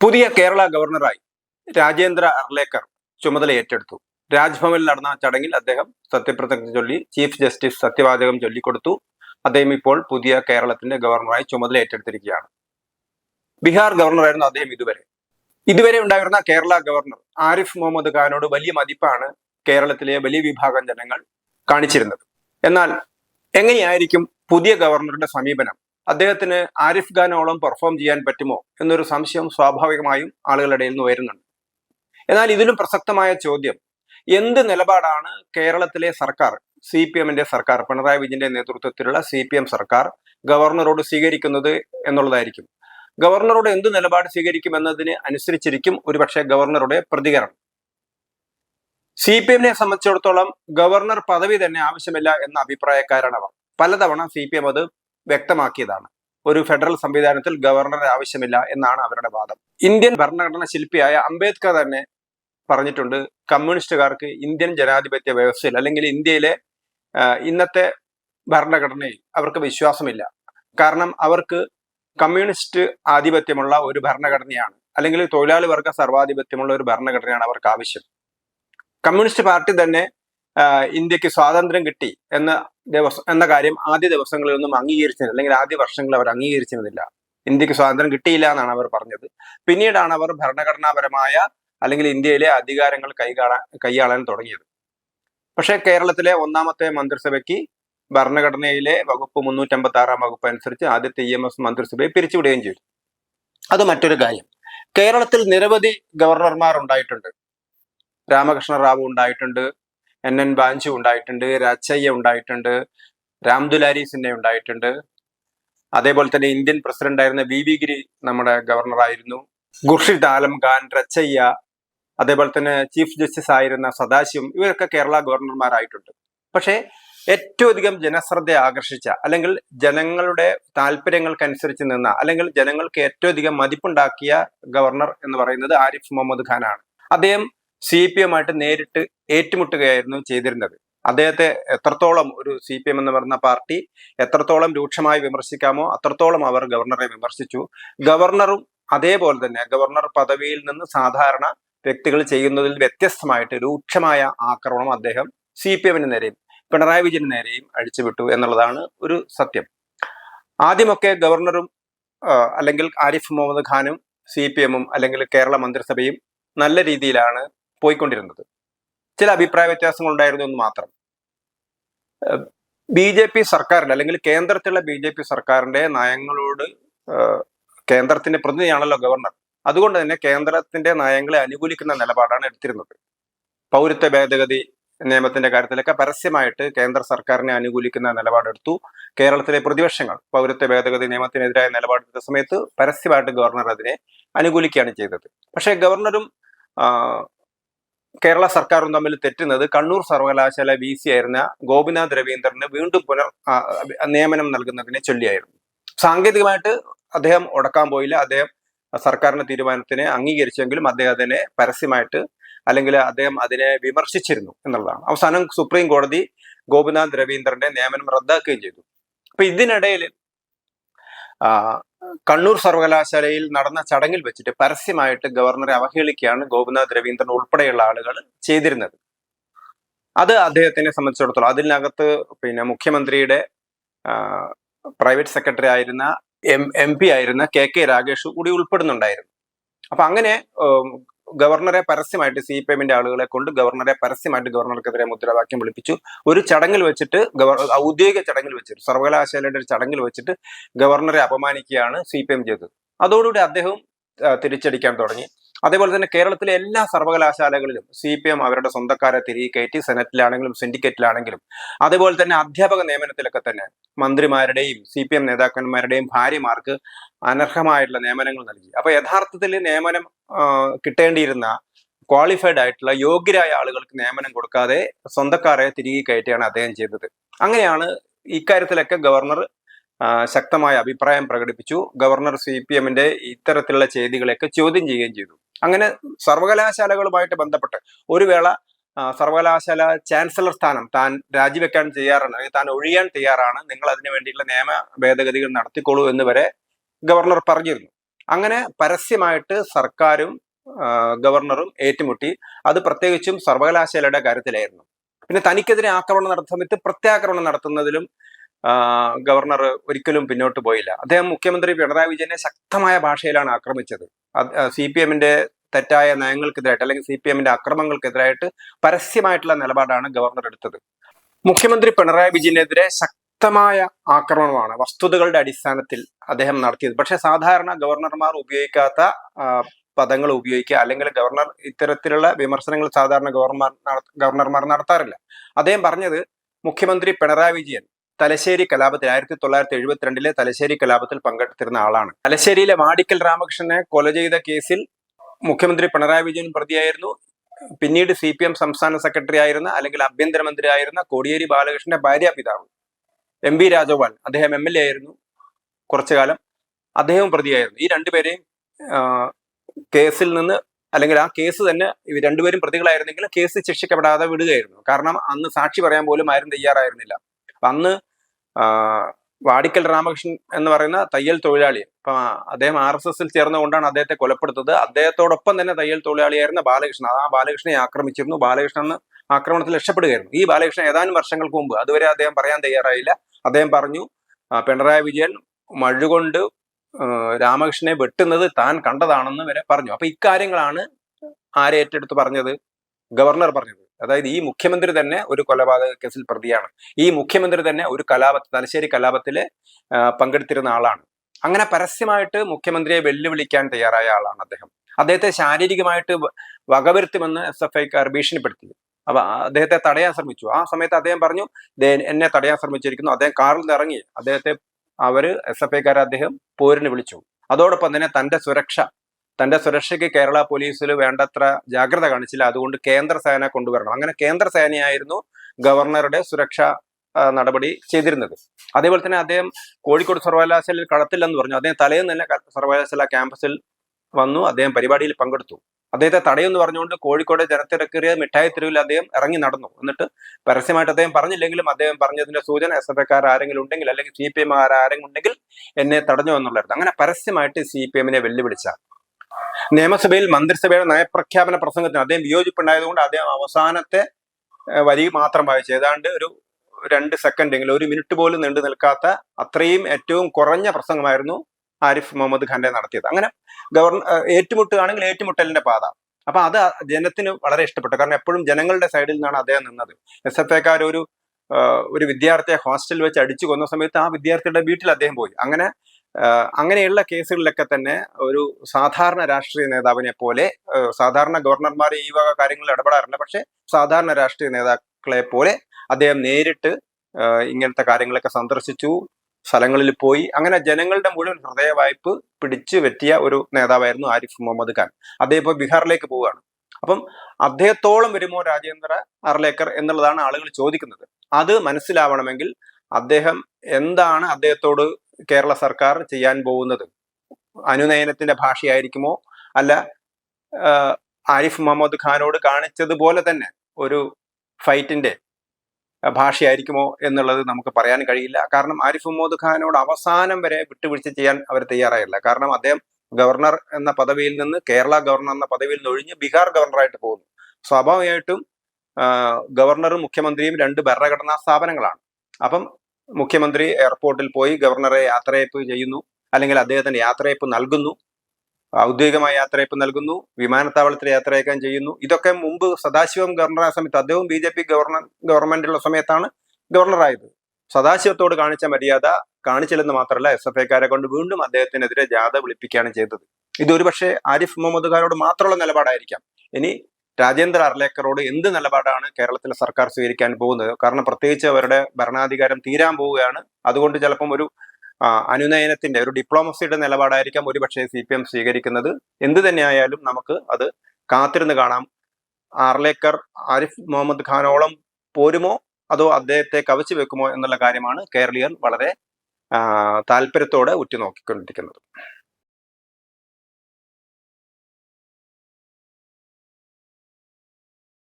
പുതിയ കേരള ഗവർണറായി രാജേന്ദ്ര അർലേക്കർ ചുമതല ഏറ്റെടുത്തു. രാജ്ഭവനിൽ നടന്ന ചടങ്ങിൽ അദ്ദേഹം സത്യപ്രതിജ്ഞ ചൊല്ലി ചീഫ് ജസ്റ്റിസ് സത്യവാചകം ചൊല്ലിക്കൊടുത്തു. അദ്ദേഹം ഇപ്പോൾ പുതിയ കേരളത്തിന്റെ ഗവർണറായി ചുമതല ഏറ്റെടുത്തിരിക്കുകയാണ്. ബീഹാർ ഗവർണറായിരുന്നു അദ്ദേഹം ഇതുവരെ. ഇതുവരെ ഉണ്ടായിരുന്ന കേരള ഗവർണർ ആരിഫ് മുഹമ്മദ് ഖാനോട് വലിയ മതിപ്പാണ് കേരളത്തിലെ വലിയ വിഭാഗം ജനങ്ങൾ കാണിച്ചിരുന്നത്. എന്നാൽ എങ്ങനെയായിരിക്കും പുതിയ ഗവർണറുടെ സമീപനം? അദ്ദേഹത്തിന് ആരിഫ് ഖാനോളം പെർഫോം ചെയ്യാൻ പറ്റുമോ എന്നൊരു സംശയം സ്വാഭാവികമായും ആളുകളുടെ ഇടയിൽ നിന്ന് വരുന്നുണ്ട്. എന്നാൽ ഇതിലും പ്രസക്തമായ ചോദ്യം എന്ത് നിലപാടാണ് കേരളത്തിലെ സർക്കാർ സി പി എമ്മിന്റെ സർക്കാർ പിണറായി വിജയന്റെ നേതൃത്വത്തിലുള്ള സി പി എം സർക്കാർ ഗവർണറോട് സ്വീകരിക്കുന്നത് എന്നുള്ളതായിരിക്കും. ഗവർണറോട് എന്ത് നിലപാട് സ്വീകരിക്കും എന്നതിന് അനുസരിച്ചിരിക്കും ഒരുപക്ഷെ ഗവർണറുടെ പ്രതികരണം. സി പി എമ്മിനെ സംബന്ധിച്ചിടത്തോളം ഗവർണർ പദവി തന്നെ ആവശ്യമില്ല എന്ന അഭിപ്രായക്കാരാണ് അവർ പലതവണ സി പി എം അത് വ്യക്തമാക്കിയതാണ്. ഒരു ഫെഡറൽ സംവിധാനത്തിൽ ഗവർണറെ ആവശ്യമില്ല എന്നാണ് അവരുടെ വാദം. ഇന്ത്യൻ ഭരണഘടന ശില്പിയായ അംബേദ്കർ തന്നെ പറഞ്ഞിട്ടുണ്ട് കമ്മ്യൂണിസ്റ്റുകാർക്ക് ഇന്ത്യൻ ജനാധിപത്യ വ്യവസ്ഥയിൽ അല്ലെങ്കിൽ ഇന്ത്യയിലെ ഇന്നത്തെ ഭരണഘടനയിൽ അവർക്ക് വിശ്വാസമില്ല. കാരണം അവർക്ക് കമ്മ്യൂണിസ്റ്റ് ആധിപത്യമുള്ള ഒരു ഭരണഘടനയാണ് അല്ലെങ്കിൽ തൊഴിലാളി വർഗ സർവാധിപത്യമുള്ള ഒരു ഭരണഘടനയാണ് അവർക്ക് ആവശ്യം. കമ്മ്യൂണിസ്റ്റ് പാർട്ടി തന്നെ ഇന്ത്യയ്ക്ക് സ്വാതന്ത്ര്യം കിട്ടി എന്ന ദിവസം എന്ന കാര്യം ആദ്യ ദിവസങ്ങളിൽ ഒന്നും അംഗീകരിച്ചിരുന്നില്ല അല്ലെങ്കിൽ ആദ്യ വർഷങ്ങളിൽ അവർ അംഗീകരിച്ചിരുന്നില്ല. ഇന്ത്യയ്ക്ക് സ്വാതന്ത്ര്യം കിട്ടിയില്ല എന്നാണ് അവർ പറഞ്ഞത്. പിന്നീടാണ് അവർ ഭരണഘടനാപരമായ അല്ലെങ്കിൽ ഇന്ത്യയിലെ അധികാരങ്ങൾ കൈകാണാൻ കൈയാളാൻ തുടങ്ങിയത്. പക്ഷേ കേരളത്തിലെ ഒന്നാമത്തെ മന്ത്രിസഭയ്ക്ക് ഭരണഘടനയിലെ വകുപ്പ് മുന്നൂറ്റമ്പത്തി ആറാം വകുപ്പ് അനുസരിച്ച് ആദ്യത്തെ ഇ എം എസ് മന്ത്രിസഭയെ പിരിച്ചുവിടുകയും ചെയ്തു. അത് മറ്റൊരു കാര്യം. കേരളത്തിൽ നിരവധി ഗവർണർമാർ ഉണ്ടായിട്ടുണ്ട്. രാമകൃഷ്ണ റാവു ഉണ്ടായിട്ടുണ്ട്. എൻ എൻ ബാഞ്ചു ഉണ്ടായിട്ടുണ്ട് രാജയ്യ ഉണ്ടായിട്ടുണ്ട് രാംദുലാരി സിൻഹ ഉണ്ടായിട്ടുണ്ട്. അതേപോലെ തന്നെ ഇന്ത്യൻ പ്രസിഡന്റ് ആയിരുന്ന വി വി ഗിരി നമ്മുടെ ഗവർണറായിരുന്നു ഖുർഷിദ് ആലം ഖാൻ രച്ചയ്യ അതേപോലെ തന്നെ ചീഫ് ജസ്റ്റിസ് ആയിരുന്ന സദാശിവം ഇവരൊക്കെ കേരള ഗവർണർമാരായിട്ടുണ്ട്. പക്ഷേ ഏറ്റവും അധികം ജനശ്രദ്ധ ആകർഷിച്ച അല്ലെങ്കിൽ ജനങ്ങളുടെ താല്പര്യങ്ങൾക്കനുസരിച്ച് നിന്ന അല്ലെങ്കിൽ ജനങ്ങൾക്ക് ഏറ്റവും അധികം മതിപ്പുണ്ടാക്കിയ ഗവർണർ എന്ന് പറയുന്നത് ആരിഫ് മുഹമ്മദ് ഖാനാണ്. അദ്ദേഹം സി പി എമ്മായിട്ട് നേരിട്ട് ഏറ്റുമുട്ടുകയായിരുന്നു ചെയ്തിരുന്നത്. അദ്ദേഹത്തെ എത്രത്തോളം ഒരു സി പി എം എന്ന് പറയുന്ന പാർട്ടി എത്രത്തോളം രൂക്ഷമായി വിമർശിക്കാമോ അത്രത്തോളം അവർ ഗവർണറെ വിമർശിച്ചു. ഗവർണറും അതേപോലെ തന്നെ ഗവർണർ പദവിയിൽ നിന്ന് സാധാരണ വ്യക്തികൾ ചെയ്യുന്നതിൽ വ്യത്യസ്തമായിട്ട് രൂക്ഷമായ ആക്രമണം അദ്ദേഹം സി പി എമ്മിന് നേരെയും പിണറായി വിജയന് നേരെയും അഴിച്ചുവിട്ടു എന്നുള്ളതാണ് ഒരു സത്യം. ആദ്യമൊക്കെ ഗവർണറും അല്ലെങ്കിൽ ആരിഫ് മുഹമ്മദ് ഖാനും സി പി എമ്മും അല്ലെങ്കിൽ കേരള മന്ത്രിസഭയും നല്ല രീതിയിലാണ് പോയിക്കൊണ്ടിരുന്നത്. ചില അഭിപ്രായ വ്യത്യാസങ്ങൾ ഉണ്ടായിരുന്നു എന്ന് മാത്രം. ബി ജെ പി സർക്കാരിന്റെ അല്ലെങ്കിൽ കേന്ദ്രത്തിലുള്ള ബി ജെ പി സർക്കാരിന്റെ നയങ്ങളോട് കേന്ദ്രത്തിന്റെ പ്രതിനിധിയാണല്ലോ ഗവർണർ. അതുകൊണ്ട് തന്നെ കേന്ദ്രത്തിന്റെ നയങ്ങളെ അനുകൂലിക്കുന്ന നിലപാടാണ് എടുത്തിരുന്നത്. പൗരത്വ ഭേദഗതി നിയമത്തിന്റെ കാര്യത്തിലൊക്കെ പരസ്യമായിട്ട് കേന്ദ്ര സർക്കാരിനെ അനുകൂലിക്കുന്ന നിലപാടെടുത്തു. കേരളത്തിലെ പ്രതിപക്ഷങ്ങൾ പൗരത്വ ഭേദഗതി നിയമത്തിനെതിരായ നിലപാടെടുത്ത സമയത്ത് പരസ്യമായിട്ട് ഗവർണർ അതിനെ അനുകൂലിക്കുകയാണ് ചെയ്തത്. പക്ഷേ ഗവർണറും കേരള സർക്കാരും തമ്മിൽ തെറ്റുന്നത് കണ്ണൂർ സർവകലാശാല വി സി ആയിരുന്ന ഗോപിനാഥ് രവീന്ദ്രന് വീണ്ടും പുനർ നിയമനം നൽകുന്നതിനെ ചൊല്ലിയായിരുന്നു. സാങ്കേതികമായിട്ട് അദ്ദേഹം ഉടക്കാൻ പോയില്ല. അദ്ദേഹം സർക്കാരിന്റെ തീരുമാനത്തിനെ അംഗീകരിച്ചെങ്കിലും അദ്ദേഹം അതിനെ പരസ്യമായിട്ട് അല്ലെങ്കിൽ അദ്ദേഹം അതിനെ വിമർശിച്ചിരുന്നു എന്നുള്ളതാണ്. അവസാനം സുപ്രീം കോടതി ഗോപിനാഥ് രവീന്ദ്രന്റെ നിയമനം റദ്ദാക്കുകയും ചെയ്തു. അപ്പൊ ഇതിനിടയിൽ കണ്ണൂർ സർവകലാശാലയിൽ നടന്ന ചടങ്ങിൽ വെച്ചിട്ട് പരസ്യമായിട്ട് ഗവർണറെ അവഹേളിക്കുകയാണ് ഗോപിനാഥ് രവീന്ദ്രൻ ഉൾപ്പെടെയുള്ള ആളുകൾ ചെയ്തിരുന്നത്. അത് അദ്ദേഹത്തിനെ സംബന്ധിച്ചിടത്തോളം അതിനകത്ത് പിന്നെ മുഖ്യമന്ത്രിയുടെ പ്രൈവറ്റ് സെക്രട്ടറി ആയിരുന്ന എം എം പി ആയിരുന്ന കെ കെ രാഗേഷ് കൂടി ഉൾപ്പെടുന്നുണ്ടായിരുന്നു. അപ്പൊ അങ്ങനെ ഗവർണറെ പരസ്യമായിട്ട് സി പി എമ്മിന്റെ ആളുകളെ കൊണ്ട് ഗവർണറെ പരസ്യമായിട്ട് ഗവർണർക്കെതിരെ മുദ്രാവാക്യം വിളിപ്പിച്ചു. ഒരു ചടങ്ങിൽ വെച്ചിട്ട് ഗവർ ഔദ്യോഗിക ചടങ്ങിൽ വെച്ചിട്ട് സർവകലാശാലയുടെ ഒരു ചടങ്ങിൽ വെച്ചിട്ട് ഗവർണറെ അപമാനിക്കുകയാണ് സി പി എം ചെയ്തത്. അതോടുകൂടി അദ്ദേഹം തിരിച്ചടിക്കാൻ തുടങ്ങി. അതേപോലെ തന്നെ കേരളത്തിലെ എല്ലാ സർവകലാശാലകളിലും സി പി എം അവരുടെ സ്വന്തക്കാരെ തിരികെ കയറ്റി സെനറ്റിലാണെങ്കിലും സിൻഡിക്കേറ്റിലാണെങ്കിലും അതേപോലെ തന്നെ അധ്യാപക നിയമനത്തിലൊക്കെ തന്നെ മന്ത്രിമാരുടെയും സി പി എം നേതാക്കന്മാരുടെയും ഭാര്യമാർക്ക് അനർഹമായിട്ടുള്ള നിയമനങ്ങൾ നൽകി. അപ്പൊ യഥാർത്ഥത്തിൽ നിയമനം കിട്ടേണ്ടിയിരുന്ന ക്വാളിഫൈഡ് ആയിട്ടുള്ള യോഗ്യരായ ആളുകൾക്ക് നിയമനം കൊടുക്കാതെ സ്വന്തക്കാരെ തിരികെ കയറ്റുകയാണ് അദ്ദേഹം ചെയ്തത്. അങ്ങനെയാണ് ഇക്കാര്യത്തിലൊക്കെ ഗവർണർ ശക്തമായ അഭിപ്രായം പ്രകടിപ്പിച്ചു. ഗവർണർ സി പി എമ്മിന്റെ ഇത്തരത്തിലുള്ള ചെയ്തികളെയൊക്കെ ചോദ്യം ചെയ്യുകയും ചെയ്തു. അങ്ങനെ സർവകലാശാലകളുമായിട്ട് ബന്ധപ്പെട്ട് ഒരു വേള സർവകലാശാല ചാൻസലർ സ്ഥാനം താൻ രാജിവെക്കാൻ തയ്യാറാണ് അല്ലെങ്കിൽ താൻ ഒഴിയാൻ തയ്യാറാണ് നിങ്ങൾ അതിനു വേണ്ടിയുള്ള നിയമ ഭേദഗതികൾ നടത്തിക്കോളൂ എന്ന് വരെ ഗവർണർ പറഞ്ഞിരുന്നു. അങ്ങനെ പരസ്യമായിട്ട് സർക്കാരും ഗവർണറും ഏറ്റുമുട്ടി. അത് പ്രത്യേകിച്ചും സർവകലാശാലയുടെ കാര്യത്തിലായിരുന്നു. പിന്നെ തനിക്കെതിരെ ആക്രമണം നടത്തുന്ന സമയത്ത് പ്രത്യാക്രമണം നടത്തുന്നതിലും ഗവർണർ ഒരിക്കലും പിന്നോട്ട് പോയില്ല. അദ്ദേഹം മുഖ്യമന്ത്രി പിണറായി വിജയനെ ശക്തമായ ഭാഷയിലാണ് ആക്രമിച്ചത്. സി പി എമ്മിന്റെ തെറ്റായ നയങ്ങൾക്കെതിരായിട്ട് അല്ലെങ്കിൽ സി പി എമ്മിന്റെ അക്രമങ്ങൾക്കെതിരായിട്ട് പരസ്യമായിട്ടുള്ള നിലപാടാണ് ഗവർണർ എടുത്തത്. മുഖ്യമന്ത്രി പിണറായി വിജയനെതിരെ ശക്തമായ ആക്രമണമാണ് വസ്തുതകളുടെ അടിസ്ഥാനത്തിൽ അദ്ദേഹം നടത്തിയത്. പക്ഷെ സാധാരണ ഗവർണർമാർ ഉപയോഗിക്കാത്ത പദങ്ങൾ ഉപയോഗിക്കുക അല്ലെങ്കിൽ ഗവർണർ ഇത്തരത്തിലുള്ള വിമർശനങ്ങൾ സാധാരണ ഗവർണർമാർ ഗവർണർമാർ നടത്താറില്ല. അദ്ദേഹം പറഞ്ഞത് മുഖ്യമന്ത്രി പിണറായി വിജയൻ തലശ്ശേരി കലാപത്തിൽ ആയിരത്തി തൊള്ളായിരത്തി എഴുപത്തിരണ്ടിലെ തലശ്ശേരി കലാപത്തിൽ പങ്കെടുത്തിരുന്ന ആളാണ്. തലശ്ശേരിയിലെ വാടിക്കൽ രാമകൃഷ്ണനെ കൊല ചെയ്ത കേസിൽ മുഖ്യമന്ത്രി പിണറായി വിജയൻ പ്രതിയായിരുന്നു. പിന്നീട് സി പി എം സംസ്ഥാന സെക്രട്ടറി ആയിരുന്ന അല്ലെങ്കിൽ ആഭ്യന്തരമന്ത്രി ആയിരുന്ന കോടിയേരി ബാലകൃഷ്ണന്റെ ഭാര്യ പിതാവ് എം വി രാജഗോപാൽ അദ്ദേഹം എം എൽ എ ആയിരുന്നു കുറച്ചു കാലം. അദ്ദേഹവും പ്രതിയായിരുന്നു. ഈ രണ്ടുപേരെയും കേസിൽ നിന്ന് അല്ലെങ്കിൽ ആ കേസ് തന്നെ ഇവർ രണ്ടുപേരും പ്രതികളായിരുന്നെങ്കിൽ കേസ് ശിക്ഷിക്കപ്പെടാതെ വിടുകയായിരുന്നു. കാരണം അന്ന് സാക്ഷി പറയാൻ പോലും ആരും തയ്യാറായിരുന്നില്ല. അന്ന് വാടിക്കൽ രാമകൃഷ്ണൻ എന്ന് പറയുന്ന തയ്യൽ തൊഴിലാളി. അപ്പൊ അദ്ദേഹം ആർ എസ് എസിൽ ചേർന്നുകൊണ്ടാണ് അദ്ദേഹത്തെ കൊലപ്പെടുത്തത്. അദ്ദേഹത്തോടൊപ്പം തന്നെ തയ്യൽ തൊഴിലാളിയായിരുന്ന ബാലകൃഷ്ണൻ. ആ ബാലകൃഷ്ണനെ ആക്രമിച്ചിരുന്നു. ബാലകൃഷ്ണൻ ആക്രമണത്തിൽ രക്ഷപ്പെടുകയായിരുന്നു. ഈ ബാലകൃഷ്ണൻ ഏതാനും വർഷങ്ങൾക്ക് മുമ്പ് അതുവരെ അദ്ദേഹം പറയാൻ തയ്യാറായില്ല. അദ്ദേഹം പറഞ്ഞു പിണറായി വിജയൻ മഴുകൊണ്ട് രാമകൃഷ്ണനെ വെട്ടുന്നത് താൻ കണ്ടതാണെന്ന് വരെ പറഞ്ഞു. അപ്പൊ ഇക്കാര്യങ്ങളാണ് ആരെ ഏറ്റെടുത്ത് പറഞ്ഞത്? ഗവർണർ പറഞ്ഞത്. അതായത് ഈ മുഖ്യമന്ത്രി തന്നെ ഒരു കൊലപാതക കേസിൽ പ്രതിയാണ്. ഈ മുഖ്യമന്ത്രി തന്നെ ഒരു കലാപ തലശ്ശേരി കലാപത്തിൽ പങ്കെടുത്തിരുന്ന ആളാണ്. അങ്ങനെ പരസ്യമായിട്ട് മുഖ്യമന്ത്രിയെ വെല്ലുവിളിക്കാൻ തയ്യാറായ ആളാണ് അദ്ദേഹം. അദ്ദേഹത്തെ ശാരീരികമായിട്ട് വകവരുത്തുമെന്ന് എസ് എഫ് ഐക്കാർ ഭീഷണിപ്പെടുത്തി. അപ്പൊ അദ്ദേഹത്തെ തടയാൻ ശ്രമിച്ചു ആ സമയത്ത് അദ്ദേഹം പറഞ്ഞു "ദേ എന്നെ തടയാൻ ശ്രമിച്ചിരിക്കുന്നു അദ്ദേഹം കാറിൽ നിന്ന് ഇറങ്ങി. അദ്ദേഹത്തെ അവർ എസ് എഫ് ഐക്കാരെ അദ്ദേഹം പോരിന് വിളിച്ചു. അതോടൊപ്പം തന്നെ തന്റെ സുരക്ഷ തന്റെ സുരക്ഷയ്ക്ക് കേരള പോലീസിൽ വേണ്ടത്ര ജാഗ്രത കാണിച്ചില്ല. അതുകൊണ്ട് കേന്ദ്ര സേന കൊണ്ടുവരണം. അങ്ങനെ കേന്ദ്ര സേനയായിരുന്നു ഗവർണറുടെ സുരക്ഷ നടപടി ചെയ്തിരുന്നത്. അതേപോലെ തന്നെ അദ്ദേഹം കോഴിക്കോട് സർവകലാശാലയിൽ കടത്തില്ലെന്ന് പറഞ്ഞു. അദ്ദേഹം തലേന്ന് തന്നെ സർവകലാശാല ക്യാമ്പസിൽ വന്നു. അദ്ദേഹം പരിപാടിയിൽ പങ്കെടുത്തു. അദ്ദേഹത്തെ തടയെന്ന് പറഞ്ഞുകൊണ്ട് കോഴിക്കോട് ജനത്തിരക്കേറിയ മിഠായി തെരുവിൽ അദ്ദേഹം ഇറങ്ങി നടന്നു. എന്നിട്ട് പരസ്യമായിട്ട് അദ്ദേഹം പറഞ്ഞില്ലെങ്കിലും അദ്ദേഹം പറഞ്ഞതിന്റെ സൂചന എസ് എഫ് ഐക്കാർ ആരെങ്കിലും ഉണ്ടെങ്കിൽ അല്ലെങ്കിൽ സി പി എം ആരെങ്കിലും ഉണ്ടെങ്കിൽ എന്നെ തടഞ്ഞു എന്നുള്ളായിരുന്നു അങ്ങനെ പരസ്യമായിട്ട് സി പി എമ്മിനെ വെല്ലുവിളിച്ച നിയമസഭയിൽ മന്ത്രിസഭയുടെ നയപ്രഖ്യാപന പ്രസംഗത്തിന് അദ്ദേഹം വിയോജിപ്പുണ്ടായതുകൊണ്ട് അദ്ദേഹം അവസാനത്തെ വരി മാത്രം വായിച്ചു. ഏതാണ്ട് ഒരു രണ്ട് സെക്കൻഡ് സെക്കൻഡെങ്കിലും ഒരു മിനിറ്റ് പോലും നീണ്ടു നിൽക്കാത്ത അത്രയും ഏറ്റവും കുറഞ്ഞ പ്രസംഗമായിരുന്നു ആരിഫ് മുഹമ്മദ് ഖാന്റെ നടത്തിയത്. അങ്ങനെ ഗവർണർ ഏറ്റുമുട്ടുകയാണെങ്കിൽ ഏറ്റുമുട്ടലിന്റെ പാത. അപ്പൊ അത് ജനത്തിന് വളരെ ഇഷ്ടപ്പെട്ടു. കാരണം എപ്പോഴും ജനങ്ങളുടെ സൈഡിൽ നിന്നാണ് അദ്ദേഹം നിന്നത്. എസ് എഫ് എക്കാർ ഒരു ഒരു വിദ്യാർത്ഥിയെ ഹോസ്റ്റലിൽ വെച്ച് അടിച്ചു കൊന്ന സമയത്ത് ആ വിദ്യാർത്ഥിയുടെ വീട്ടിൽ അദ്ദേഹം പോയി. അങ്ങനെ അങ്ങനെയുള്ള കേസുകളിലൊക്കെ തന്നെ ഒരു സാധാരണ രാഷ്ട്രീയ നേതാവിനെ പോലെ സാധാരണ ഗവർണർമാർ ഈ വക കാര്യങ്ങളിൽ ഇടപെടാറുണ്ട്. പക്ഷെ സാധാരണ രാഷ്ട്രീയ നേതാക്കളെ പോലെ അദ്ദേഹം നേരിട്ട് ഇങ്ങനത്തെ കാര്യങ്ങളൊക്കെ സന്ദർശിച്ചു സ്ഥലങ്ങളിൽ പോയി. അങ്ങനെ ജനങ്ങളുടെ മുഴുവൻ ഹൃദയ വായ്പ പിടിച്ചു പറ്റിയ ഒരു നേതാവായിരുന്നു ആരിഫ് മുഹമ്മദ് ഖാൻ. അദ്ദേഹം ഇപ്പോൾ ബീഹാറിലേക്ക് പോവുകയാണ്. അപ്പം അദ്ദേഹത്തോളം വരുമോ രാജേന്ദ്ര അർലേക്കർ എന്നുള്ളതാണ് ആളുകൾ ചോദിക്കുന്നത്. അത് മനസ്സിലാവണമെങ്കിൽ അദ്ദേഹം എന്താണ് അദ്ദേഹത്തോട് കേരള സർക്കാർ ചെയ്യാൻ പോകുന്നത്? അനുനയനത്തിന്റെ ഭാഷയായിരിക്കുമോ? അല്ല ആരിഫ് മുഹമ്മദ് ഖാനോട് കാണിച്ചതുപോലെ തന്നെ ഒരു ഫൈറ്റിന്റെ ഭാഷയായിരിക്കുമോ എന്നുള്ളത് നമുക്ക് പറയാൻ കഴിയില്ല. കാരണം ആരിഫ് മുഹമ്മദ് ഖാനോട് അവസാനം വരെ വിട്ടുവീഴ്ച ചെയ്യാൻ അവർ തയ്യാറായില്ല. കാരണം അദ്ദേഹം ഗവർണർ എന്ന പദവിയിൽ നിന്ന് കേരള ഗവർണർ എന്ന പദവിയിൽ നിന്ന് ഒഴിഞ്ഞ് ബീഹാർ ഗവർണറായിട്ട് പോകുന്നു. സ്വാഭാവികമായിട്ടും ഗവർണറും മുഖ്യമന്ത്രിയും രണ്ട് ഭരണഘടനാ സ്ഥാപനങ്ങളാണ്. അപ്പം മുഖ്യമന്ത്രി എയർപോർട്ടിൽ പോയി ഗവർണറെ യാത്രയയപ്പ് ചെയ്യുന്നു. അല്ലെങ്കിൽ അദ്ദേഹത്തിന് യാത്രയപ്പ് നൽകുന്നു. ഔദ്യോഗികമായ യാത്രയപ്പ് നൽകുന്നു. വിമാനത്താവളത്തിൽ യാത്രയക്കാൻ ചെയ്യുന്നു. ഇതൊക്കെ മുമ്പ് സദാശിവം ഗവർണറായ സമയത്ത് അദ്ദേഹവും ബി ജെ പി ഗവർണർ ഗവൺമെന്റുള്ള സമയത്താണ് ഗവർണറായത്. സദാശിവത്തോട് കാണിച്ച മര്യാദ കാണിച്ചില്ലെന്ന് മാത്രമല്ല എസ് എഫ് ഐക്കാരെ കൊണ്ട് വീണ്ടും അദ്ദേഹത്തിനെതിരെ ജാഥ വിളിപ്പിക്കുകയാണ് ചെയ്തത്. ഇതൊരു പക്ഷേ ആരിഫ് മുഹമ്മദ് ഖാനോട് മാത്രമുള്ള നിലപാടായിരിക്കാം. ഇനി രാജേന്ദ്ര അർലേക്കറോട് എന്ത് നിലപാടാണ് കേരളത്തിലെ സർക്കാർ സ്വീകരിക്കാൻ പോകുന്നത്? കാരണം പ്രത്യേകിച്ച് അവരുടെ ഭരണാധികാരം തീരാൻ പോവുകയാണ്. അതുകൊണ്ട് ചിലപ്പം ഒരു അനുനയനത്തിന്റെ ഒരു ഡിപ്ലോമസിയുടെ നിലപാടായിരിക്കാം ഒരുപക്ഷെ സി പി എം സ്വീകരിക്കുന്നത്. എന്ത് തന്നെയായാലും നമുക്ക് അത് കാത്തിരുന്ന് കാണാം. ആർലേക്കർ ആരിഫ് മുഹമ്മദ് ഖാനോളം പോരുമോ? അതോ അദ്ദേഹത്തെ കവച്ചു വെക്കുമോ എന്നുള്ള കാര്യമാണ് കേരളീയർ വളരെ താല്പര്യത്തോടെ ഉറ്റുനോക്കിക്കൊണ്ടിരിക്കുന്നത്.